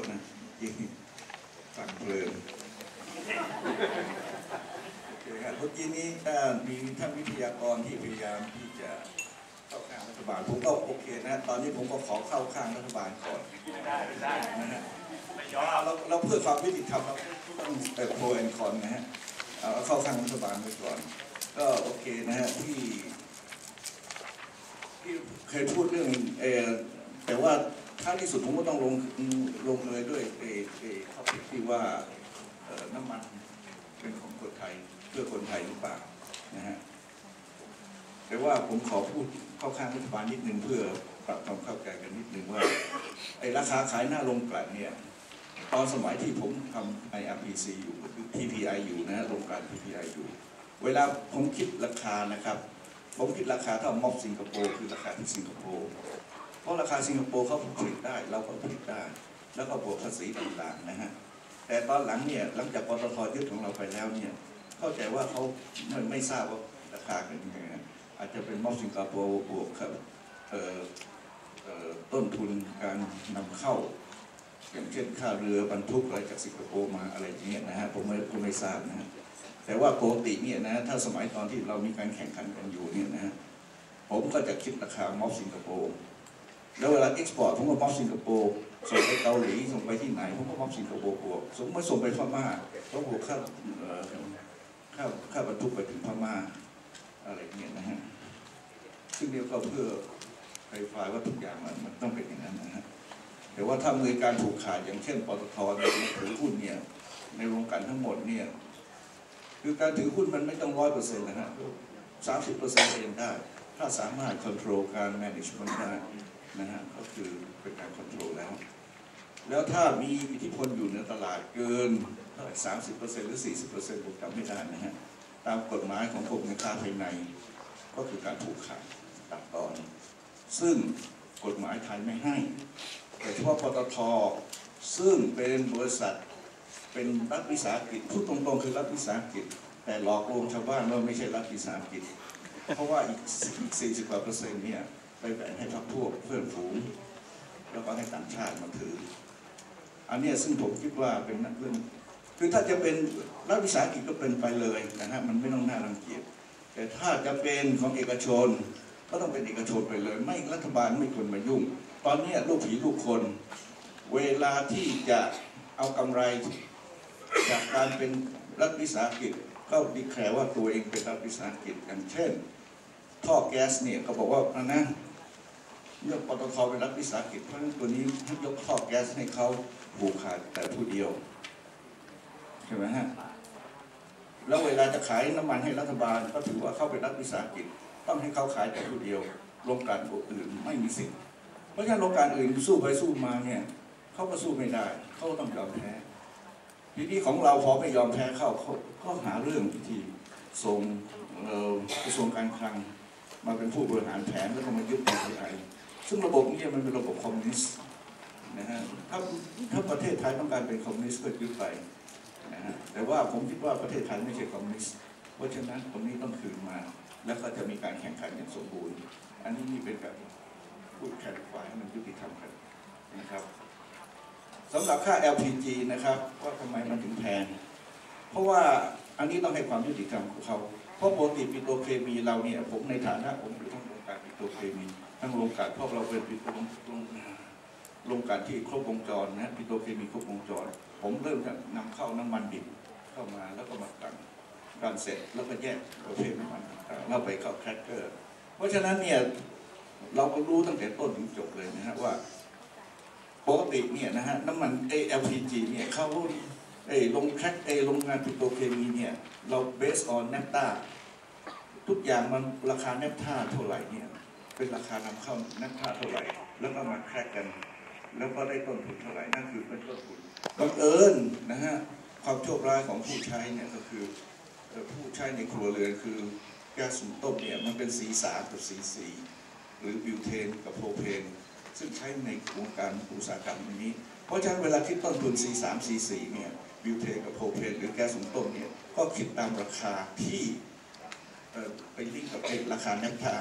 ษนะจริงฟังเพลินโอเครับเมื่อกี้นี้ถ้ามีท่านวิทยากรที่พยายามที่จะเข้าข้างรัฐบาลผมก็โอเคนะ ตอนนี้ผมก็ขอเข้าข้างรัฐบาลก่อนไม่ได้ไม่ได้นะฮะเราเราเพื่อความยุติธรรมเราต้องเปิดโปรแอนคอนนะฮะเอาเข้าข้างรัฐบาลไว้ก่อน ก็โอเคนะฮะที่ที่เคยพูดเรื่องเออแต่ว่า ท้ายที่สุดผมก็ต้องลงลงเลยด้วยเอเอข้อผิดที่ว่าน้ำมันเป็นของคนไทยเพื่อคนไทยหรือเปล่านะฮะแต่ว่าผมขอพูดเข้าข้างรัฐบาลนิดนึงเพื่อปรับความเข้าใจกันนิดนึงว่าไอ้ราคาขายหน้าโรงกลั่นเนี่ยตอนสมัยที่ผมทำ IRPC อยู่ก็คือ TPI อยู่นะฮะโรงกลั่น TPI อยู่ เวลาผมคิดราคานะครับ ผมคิดราคาเท่าม็อบสิงคโปร์คือราคาที่สิงคโปร์ เพราะราคาสิงคโปร์เขาผลิตได้เราก็ผลิตได้ แล้วก็บวกภาษีต่างๆนะฮะแต่ตอนหลังเนี่ยหลังจากปตทยึดของเราไปแล้วเนี่ยเข้าใจว่าเขาไม่ไม่ทราบว่าราคาเป็นยังไงอาจจะเป็นม็อบสิงคโปร์บวกกับเอ่อต้นทุนการนำเข้า อย่างเช่นค่าเรือบรรทุกอะไรจากสิงคโปร์มาอะไรอย่างเงี้ยนะฮะผมไม่ผมไม่ทราบนะฮะแต่ว่าปกติเนี่ยนะถ้าสมัยตอนที่เรามีการแข่งขันกันอยู่เนี่ยนะฮะผมก็จะคิดราคาม็อบสิงคโปร์ แล้วเวลาเอ็กซ์พอร์ตผมก็ม็อบสิงคโปร์ส่งไปเกาหลีส่งไปที่ไหนผมก็ม็อบสิงคโปร์บวกสมมติส่งไปพม่าก็บวกค่าค่าค่าบรรทุกไปถึงพม่าอะไรเงี้ยนะฮะซึ่งเดียวก็เพื่อไฟฟ้าว่าทุกอย่างมันมันต้องเป็นอย่างนั้นนะฮะแต่ว่าถ้ามือการผูกขาดอย่างเช่นปตทเนี่ยถือหุ้นเนี่ยในโรงกลั่นทั้งหมดเนี่ยคือการถือหุ้นมันไม่ต้องร้อยเปอร์เซ็นต์นะฮะสามสิบเปอร์เซ็นต์เองได้ ถ้าสามารถควบคุมการ management ได้ นะฮะก็คือเป็นการควบคุมแล้ว แล้วถ้ามีอิทธิพลอยู่ในตลาดเกินเท่าไหร่สามสิบเปอร์เซ็นต์หรือสี่สิบเปอร์เซ็นต์ผมจำไม่ได้นะฮะตามกฎหมายของกรมการค้าภายใน ก็คือการผูกขาดตัดตอน ซึ่งกฎหมายไทยไม่ให้โดยเฉพาะปตทซึ่งเป็นบริษัทเป็นรัฐวิสาหกิจพูดตรงๆคือรัฐวิสาหกิจ แต่หลอกลวงชาวบ้านว่าไม่ใช่รัฐวิสาหกิจ เพราะว่าอีกอีก40กว่าเปอร์เซ็นต์เนี่ย ไปแบ่งให้พรรคพวกเพื่อนฝูง แล้วก็ให้ต่างชาติมาถือ อันนี้ซึ่งผมคิดว่าเป็นนักเรื่องคือถ้าจะเป็นรัฐวิสาหกิจก็เป็นไปเลยนะฮะมันไม่ต้องน่ารังเกียจแต่ถ้าจะเป็นของเอกชน ก็ต้องเป็นเอกชนไปเลย ไม่รัฐบาลไม่ควรมายุ่ง ตอนนี้ลูกผีลูกคน เวลาที่จะเอากำไร จากการเป็นรัฐวิสาหกิจก็ดีแคลว่าตัวเองเป็นรัฐวิสาหกิจอย่างเช่น ท่อแก๊สเนี่ยเขาบอกว่านะ เรื่องปตทเป็นรัฐวิสาหกิจเพราะฉะนั้นตัวนี้ให้ยกท่อแก๊สให้เขาผูกขาดแต่ผู้เดียวใช่ไหมฮะแล้วเวลาจะขายน้ำมันให้รัฐบาล ก็ถือว่าเข้าเป็นรัฐวิสาหกิจ ต้องให้เขาขายแต่ผู้เดียวโรงกลั่นอื่นไม่มีสิทธิ์เพราะฉะนั้นโรงการอื่นสู้ไปสู้มาเนี่ยเขาก็สู้ไม่ได้เขาก็ต้องยอมแพ้ทีนี้ของเราพอไม่ยอมแพ้เข้าเขาก็หาเรื่องที่ส่งกระทรวงการคลังมาเป็นผู้บริหารแผนแล้วก็มายึด PPI ซึ่งระบบนี้มันเป็นระบบคอมมิวนิสต์นะฮะถ้าถ้าประเทศไทยต้องการเป็นคอมมิวนิสต์ก็ยึดไปนะฮะแต่ว่าผมคิดว่าประเทศไทยไม่ใช่คอมมิวนิสต์เพราะฉะนั้นตรงนี้ต้องคืนมา แล้วก็จะมีการแข่งขันอย่างสมบูรณ์ อันนี้นี่เป็นแบบพูดแคลิฟาให้มันยุติธรรมกันนะครับสำหรับค่า LPG นะครับว่าทำไมมันถึงแพงเพราะว่า อันนี้ต้องให้ความยุติธรรมของเขาเพราะปกติปิโตรเคมีเราเนี่ยผมในฐานะผมอยู่ทั้งโรงการปิโตรเคมีทั้งโรงการเพราะเราเป็นปิโตรโรงโรงการที่ครบวงจรนะปิโตรเคมีครบวงจร ผมเริ่มจากนำเข้าน้ำมันดิบเข้ามาแล้วก็มากันกันเสร็จแล้วก็แยกประเภทน้ำมันต่างๆแล้วไปเข้าแครกเกอร์ เพราะฉะนั้นเนี่ยเราก็รู้ตั้งแต่ต้นถึงจบเลยนะฮะว่าปกติเนี่ยนะฮะน้ำมัน LPG เนี่ยเขา ไอ้โรงแคคไอ้โรงงานปิโตรเคมีเนี่ยเราเบสออนเนปตาทุกอย่างมันราคาเนปตาเท่าไหร่เนี่ยเป็นราคานำเข้าเนปตาเท่าไหร่ แล้วก็มาแคกกัน แล้วก็ได้ต้นทุนเท่าไหร่นั่นคือเป็นต้นทุนบังเอิญนะฮะความโชคร้ายของผู้ใช้เนี่ยก็คือผู้ใช้ในครัวเรือนคือแก๊สหุงต้มเนี่ยมันเป็นสีสามกับสีสีหรือบิวเทนกับโพรเพนซึ่งใช้ในวงการอุตสาหกรรมนี้ เพราะฉะนั้นเวลาคิดต้นทุน C3 C4 เนี่ยบิวเทนกับโพรเพนหรือแก๊สหุงต้มเนี่ยก็คิดตามราคาที่ไปลิงก์กับราคาแนปทา